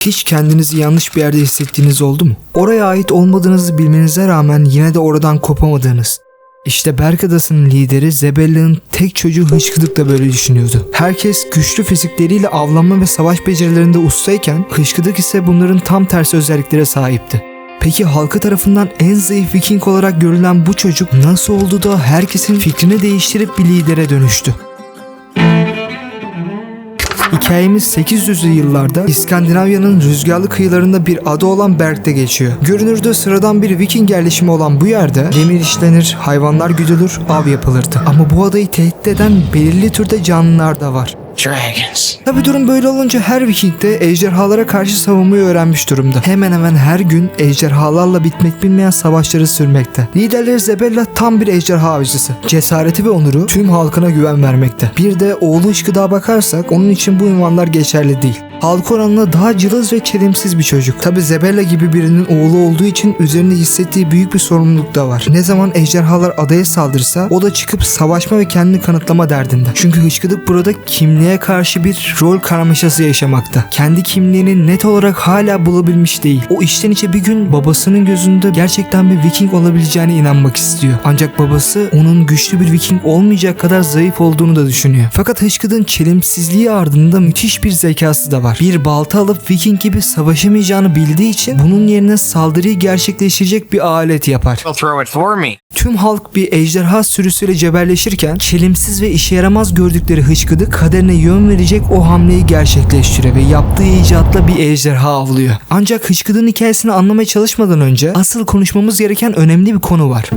Hiç kendinizi yanlış bir yerde hissettiğiniz oldu mu? Oraya ait olmadığınızı bilmenize rağmen yine de oradan kopamadığınız. İşte Berk Adası'nın lideri Zebella'nın tek çocuğu Hıçkıdık da böyle düşünüyordu. Herkes güçlü fizikleriyle avlanma ve savaş becerilerinde ustayken Hıçkıdık ise bunların tam tersi özelliklere sahipti. Peki halka tarafından en zayıf Viking olarak görülen bu çocuk nasıl oldu da herkesin fikrini değiştirip bir lidere dönüştü? Hikayemiz 800'lü yıllarda İskandinavya'nın rüzgarlı kıyılarında bir ada olan Berk'te geçiyor. Görünürde sıradan bir Viking yerleşimi olan bu yerde demir işlenir, hayvanlar güdülür, av yapılırdı. Ama bu adayı tehdit eden belirli türde canlılar da var. Dragons. Tabi durum böyle olunca her Viking de ejderhalara karşı savunmayı öğrenmiş durumda. Hemen hemen her gün ejderhalarla bitmek bilmeyen savaşları sürmekte. Liderleri Zebella tam bir ejderha avcısı. Cesareti ve onuru tüm halkına güven vermekte. Bir de oğlu Işkıdağ'a bakarsak onun için bu ünvanlar geçerli değil. Halk oranla daha cılız ve çelimsiz bir çocuk. Tabi Zebella gibi birinin oğlu olduğu için üzerinde hissettiği büyük bir sorumluluk da var. Ne zaman ejderhalar adaya saldırsa o da çıkıp savaşma ve kendini kanıtlama derdinde. Çünkü hıçkıdık burada kimliğe karşı bir rol karmaşası yaşamakta. Kendi kimliğini net olarak hala bulabilmiş değil. O içten içe bir gün babasının gözünde gerçekten bir Viking olabileceğine inanmak istiyor. Ancak babası onun güçlü bir Viking olmayacak kadar zayıf olduğunu da düşünüyor. Fakat Hıçkıdık'ın çelimsizliği ardında müthiş bir zekası da var. Bir balta alıp Viking gibi savaşamayacağını bildiği için bunun yerine saldırıyı gerçekleştirecek bir alet yapar. Tüm halk bir ejderha sürüsüyle cebelleşirken çelimsiz ve işe yaramaz gördükleri hıçkıdık kaderine yön verecek o hamleyi gerçekleştiriyor ve yaptığı icatla bir ejderha avlıyor. Ancak hıçkıdığın hikayesini anlamaya çalışmadan önce asıl konuşmamız gereken önemli bir konu var.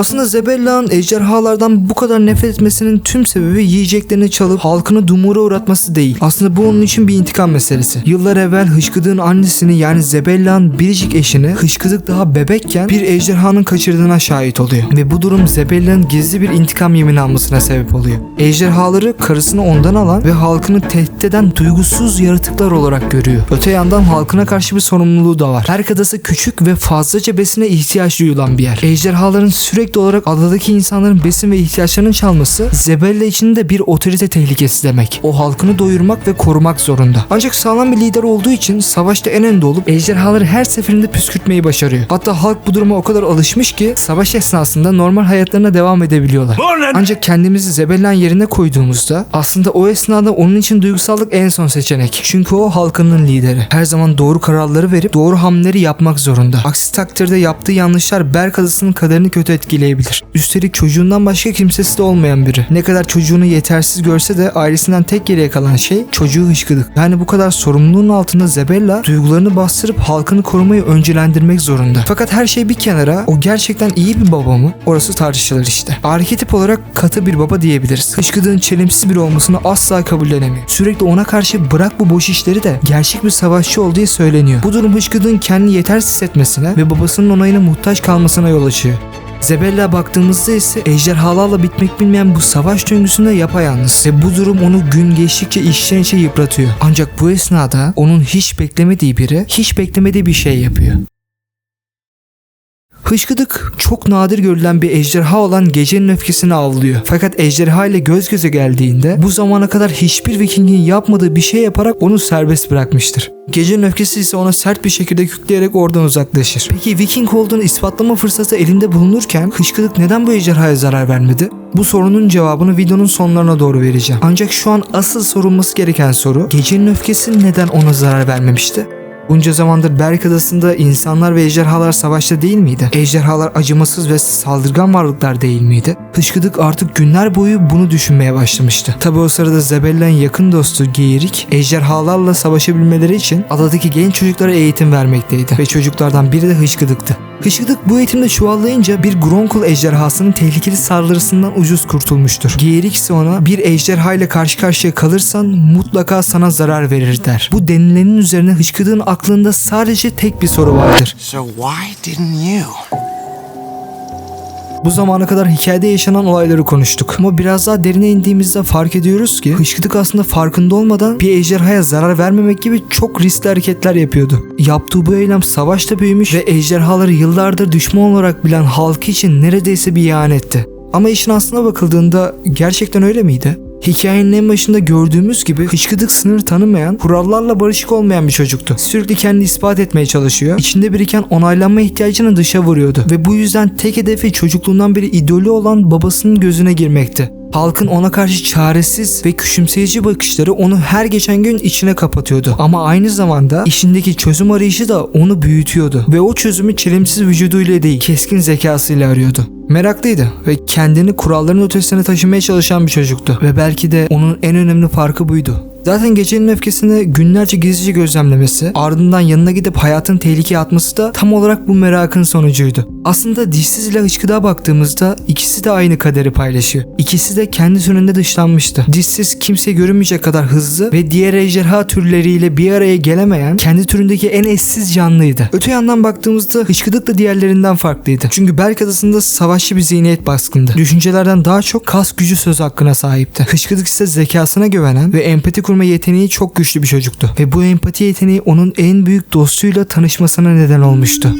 Aslında Zebella'nın ejderhalardan bu kadar nefret etmesinin tüm sebebi yiyeceklerini çalıp halkını dumura uğratması değil. Aslında bu onun için bir intikam meselesi. Yıllar evvel Hışkıdık'ın annesini yani Zebella'nın biricik eşini Hışkıdık daha bebekken bir ejderhanın kaçırdığına şahit oluyor. Ve bu durum Zebella'nın gizli bir intikam yemini almasına sebep oluyor. Ejderhaları karısını ondan alan ve halkını tehdit eden duygusuz yaratıklar olarak görüyor. Öte yandan halkına karşı bir sorumluluğu da var. Her adası küçük ve fazlaca besine ihtiyaç duyulan bir yer. Ejderhaların sürekli olarak adadaki insanların besin ve ihtiyaçlarını çalması Zebella için de bir otorite tehlikesi demek. O halkını doyurmak ve korumak zorunda. Ancak sağlam bir lider olduğu için savaşta en önde olup ejderhaları her seferinde püskürtmeyi başarıyor. Hatta halk bu duruma o kadar alışmış ki savaş esnasında normal hayatlarına devam edebiliyorlar. Ancak kendimizi Zebella'nın yerine koyduğumuzda aslında o esnada onun için duygusallık en son seçenek. Çünkü o halkının lideri. Her zaman doğru kararları verip doğru hamleleri yapmak zorunda. Aksi takdirde yaptığı yanlışlar Berk adasının kaderini kötü etkileyebilir. Üstelik çocuğundan başka kimsesi de olmayan biri. Ne kadar çocuğunu yetersiz görse de ailesinden tek geriye kalan şey çocuğu hışkıdık. Yani bu kadar sorumluluğun altında Zebella duygularını bastırıp halkını korumayı öncelendirmek zorunda. Fakat her şey bir kenara o gerçekten iyi bir baba mı? Orası tartışılır işte. Arketip olarak katı bir baba diyebiliriz. Hışkıdığın çelimsiz biri olmasını asla kabullenemiyor. Sürekli ona karşı bırak bu boş işleri de gerçek bir savaşçı olduğu söyleniyor. Bu durum Hışkıdığın kendini yetersiz hissetmesine ve babasının onayına muhtaç kalmasına yol açıyor. Zebella baktığımızda ise ejderhalarla bitmek bilmeyen bu savaş döngüsünde yapayalnız ve bu durum onu gün geçtikçe içten içe yıpratıyor. Ancak bu esnada onun hiç beklemediği biri hiç beklemediği bir şey yapıyor. Hışkıdık çok nadir görülen bir ejderha olan gecenin öfkesini avlıyor. Fakat ejderha ile göz göze geldiğinde bu zamana kadar hiçbir vikingin yapmadığı bir şey yaparak onu serbest bırakmıştır. Gecenin öfkesi ise ona sert bir şekilde kükleyerek oradan uzaklaşır. Peki viking olduğunu ispatlama fırsatı elinde bulunurken hışkıdık neden bu ejderhaya zarar vermedi? Bu sorunun cevabını videonun sonlarına doğru vereceğim. Ancak şu an asıl sorulması gereken soru gecenin öfkesi neden ona zarar vermemişti? Bunca zamandır Berk Adası'nda insanlar ve ejderhalar savaşta değil miydi? Ejderhalar acımasız ve saldırgan varlıklar değil miydi? Hışkıdık artık günler boyu bunu düşünmeye başlamıştı. Tabi o sırada Zebella'nın yakın dostu Geyirik, ejderhalarla savaşabilmeleri için adadaki genç çocuklara eğitim vermekteydi. Ve çocuklardan biri de Hışkıdık'tı. Hışkıdık bu eğitimde çuvallayınca bir Gronkul ejderhasının tehlikeli saldırısından ucuz kurtulmuştur. Geyirik ise ona bir ejderha ile karşı karşıya kalırsan mutlaka sana zarar verir der. Bu denilenin üzerine Hışkıdık'ın aklında sadece tek bir soru vardır. So why didn't you? Bu zamana kadar hikayede yaşanan olayları konuştuk. Ama biraz daha derine indiğimizde fark ediyoruz ki Hışkıdık aslında farkında olmadan bir ejderhaya zarar vermemek gibi çok riskli hareketler yapıyordu. Yaptığı bu eylem savaşta büyümüş ve ejderhaları yıllardır düşman olarak bilen halkı için neredeyse bir ihanetti. Ama işin aslına bakıldığında gerçekten öyle miydi? Hikayenin en başında gördüğümüz gibi hıçkıdık sınır tanımayan, kurallarla barışık olmayan bir çocuktu. Sürekli kendini ispat etmeye çalışıyor. İçinde biriken onaylanma ihtiyacını dışa vuruyordu. Ve bu yüzden tek hedefi çocukluğundan beri idolü olan babasının gözüne girmekti. Halkın ona karşı çaresiz ve küçümseyici bakışları onu her geçen gün içine kapatıyordu. Ama aynı zamanda işindeki çözüm arayışı da onu büyütüyordu. Ve o çözümü çelimsiz vücuduyla değil, keskin zekasıyla arıyordu. Meraklıydı ve kendini kuralların ötesine taşımaya çalışan bir çocuktu. Ve belki de onun en önemli farkı buydu. Zaten gecenin öfkesini günlerce gizlice gözlemlemesi, ardından yanına gidip hayatını tehlikeye atması da tam olarak bu merakın sonucuydu. Aslında dişsiz ile hıçkıdığa baktığımızda ikisi de aynı kaderi paylaşıyor. İkisi de kendi türünde dışlanmıştı. Dişsiz kimseye görünmeyecek kadar hızlı ve diğer ejderha türleriyle bir araya gelemeyen kendi türündeki en eşsiz canlıydı. Öte yandan baktığımızda hıçkıdık da diğerlerinden farklıydı. Çünkü Berk Adası'nda savaşçı bir zihniyet baskındı. Düşüncelerden daha çok kas gücü söz hakkına sahipti. Hıçkıdık ise zekasına güvenen ve empati kurma yeteneği çok güçlü bir çocuktu. Ve bu empati yeteneği onun en büyük dostuyla tanışmasına neden olmuştu.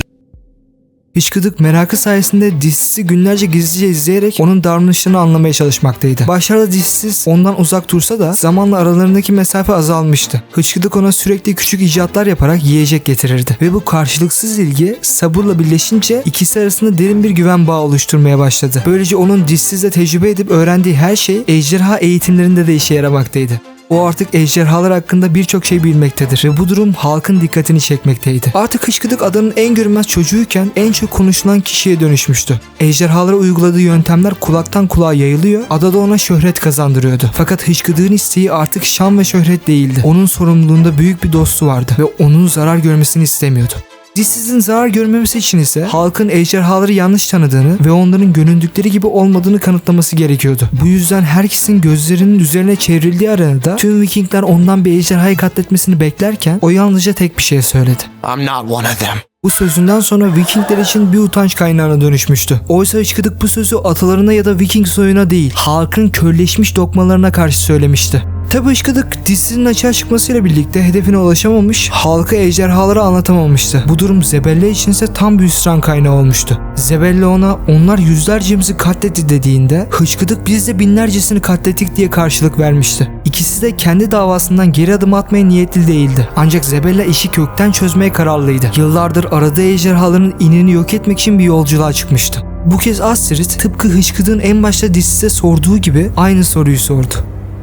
Hıçkıdık merakı sayesinde dişsizi günlerce gizlice izleyerek onun davranışlarını anlamaya çalışmaktaydı. Başlarda dişsiz ondan uzak dursa da zamanla aralarındaki mesafe azalmıştı. Hıçkıdık ona sürekli küçük icatlar yaparak yiyecek getirirdi. Ve bu karşılıksız ilgi sabırla birleşince ikisi arasında derin bir güven bağı oluşturmaya başladı. Böylece onun dişsizle tecrübe edip öğrendiği her şey ejderha eğitimlerinde de işe yaramaktaydı. O artık ejderhalar hakkında birçok şey bilmektedir ve bu durum halkın dikkatini çekmekteydi. Artık Hıçkıdık adanın en görünmez çocuğuyken en çok konuşulan kişiye dönüşmüştü. Ejderhalara uyguladığı yöntemler kulaktan kulağa yayılıyor, adada ona şöhret kazandırıyordu. Fakat Hıçkıdık'ın isteği artık şan ve şöhret değildi. Onun sorumluluğunda büyük bir dostu vardı ve onun zarar görmesini istemiyordu. Dişsizin zarar görmemesi için ise halkın ejderhaları yanlış tanıdığını ve onların göründükleri gibi olmadığını kanıtlaması gerekiyordu. Bu yüzden herkesin gözlerinin üzerine çevrildiği arada tüm Vikingler ondan bir ejderhayı katletmesini beklerken o yalnızca tek bir şey söyledi. I'm not one of them. Bu sözünden sonra Vikingler için bir utanç kaynağına dönüşmüştü. Oysa Hıçkıdık bu sözü atalarına ya da Viking soyuna değil, halkın körleşmiş dokmalarına karşı söylemişti. Tabi Hıçkıdık dizinin açığa çıkmasıyla birlikte hedefine ulaşamamış, halka ejderhaları anlatamamıştı. Bu durum Zebelle içinse tam bir hüsran kaynağı olmuştu. Zebelle ona onlar yüzlercemizi katletti dediğinde Hıçkıdık biz de binlercesini katlettik diye karşılık vermişti. İkisi de kendi davasından geri adım atmaya niyetli değildi. Ancak Zebella işi kökten çözmeye kararlıydı. Yıllardır aradığı ejderhaların inini yok etmek için bir yolculuğa çıkmıştı. Bu kez Astrid tıpkı Hıçkıdık'ın en başta dizide sorduğu gibi aynı soruyu sordu.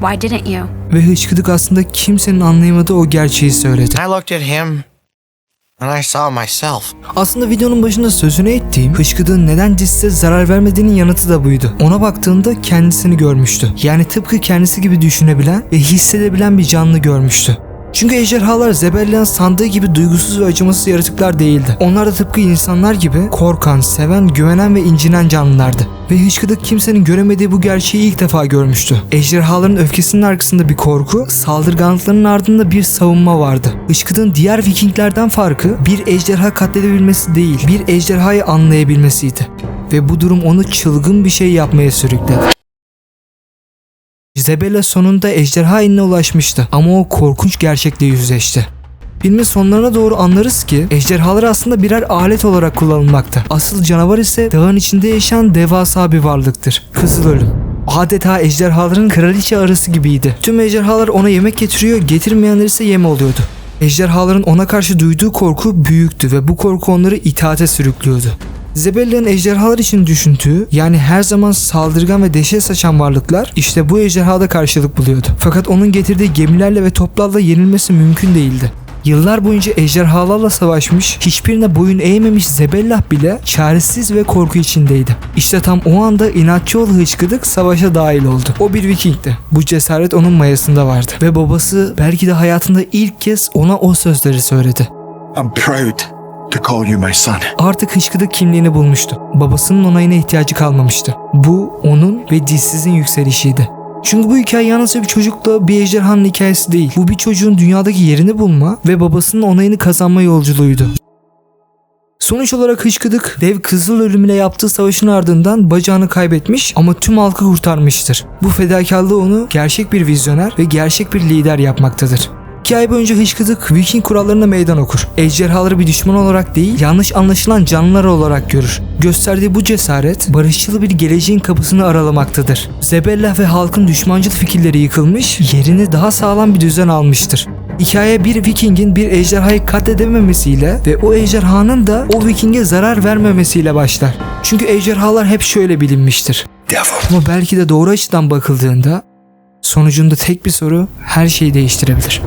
Why didn't you? Ve Hıçkıdık aslında kimsenin anlayamadığı o gerçeği söyledi. I looked at him and I saw myself. Aslında videonun başında sözünü ettiğim hıçkıdığın neden dizide zarar vermediğinin yanıtı da buydu. Ona baktığında kendisini görmüştü. Yani tıpkı kendisi gibi düşünebilen ve hissedebilen bir canlı görmüştü. Çünkü ejderhalar Zebellian sandığı gibi duygusuz ve acımasız yaratıklar değildi. Onlar da tıpkı insanlar gibi korkan, seven, güvenen ve incinen canlılardı. Ve Hıçkıdık kimsenin göremediği bu gerçeği ilk defa görmüştü. Ejderhaların öfkesinin arkasında bir korku, saldırganlıklarının ardında bir savunma vardı. Hıçkıdık'ın diğer Vikinglerden farkı bir ejderha katledebilmesi değil, bir ejderhayı anlayabilmesiydi. Ve bu durum onu çılgın bir şey yapmaya sürükledi. Isabella sonunda ejderha inine ulaşmıştı ama o korkunç gerçekle yüzleşti. Filmin sonlarına doğru anlarız ki ejderhalar aslında birer alet olarak kullanılmakta. Asıl canavar ise dağın içinde yaşayan devasa bir varlıktır. Kızıl Ölüm. Adeta ejderhaların kraliçe arası gibiydi. Tüm ejderhalar ona yemek getiriyor, getirmeyenler ise yem oluyordu. Ejderhaların ona karşı duyduğu korku büyüktü ve bu korku onları itaate sürüklüyordu. Zebellia'nın ejderhalar için düşündüğü yani her zaman saldırgan ve dehşet saçan varlıklar işte bu ejderhada karşılık buluyordu. Fakat onun getirdiği gemilerle ve toplarla yenilmesi mümkün değildi. Yıllar boyunca ejderhalarla savaşmış, hiçbirine boyun eğmemiş Zebellah bile çaresiz ve korku içindeydi. İşte tam o anda inatçı oğlu Hıçkıdık savaşa dahil oldu. O bir Viking'ti. Bu cesaret onun mayasında vardı. Ve babası belki de hayatında ilk kez ona o sözleri söyledi. I'm proud to call you my son. Artık hıçkıdık kimliğini bulmuştu. Babasının onayına ihtiyacı kalmamıştı. Bu onun ve dişsizin yükselişiydi. Çünkü bu hikaye yalnızca bir çocukla bir ejderhanın hikayesi değil. Bu bir çocuğun dünyadaki yerini bulma ve babasının onayını kazanma yolculuğuydu. Sonuç olarak Hıçkıdık dev kızıl ölümüyle yaptığı savaşın ardından bacağını kaybetmiş ama tüm halkı kurtarmıştır. Bu fedakarlığı onu gerçek bir vizyoner ve gerçek bir lider yapmaktadır. Hikaye boyunca hışkıdık Viking kurallarına meydan okur. Ejderhaları bir düşman olarak değil, yanlış anlaşılan canlılar olarak görür. Gösterdiği bu cesaret, barışçıl bir geleceğin kapısını aralamaktadır. Zebellah ve halkın düşmancıl fikirleri yıkılmış, yerini daha sağlam bir düzen almıştır. Hikaye bir Viking'in bir ejderhayı katledememesiyle ve o ejderhanın da o Viking'e zarar vermemesiyle başlar. Çünkü ejderhalar hep şöyle bilinmiştir. Ama belki de doğru açıdan bakıldığında sonucunda tek bir soru her şeyi değiştirebilir.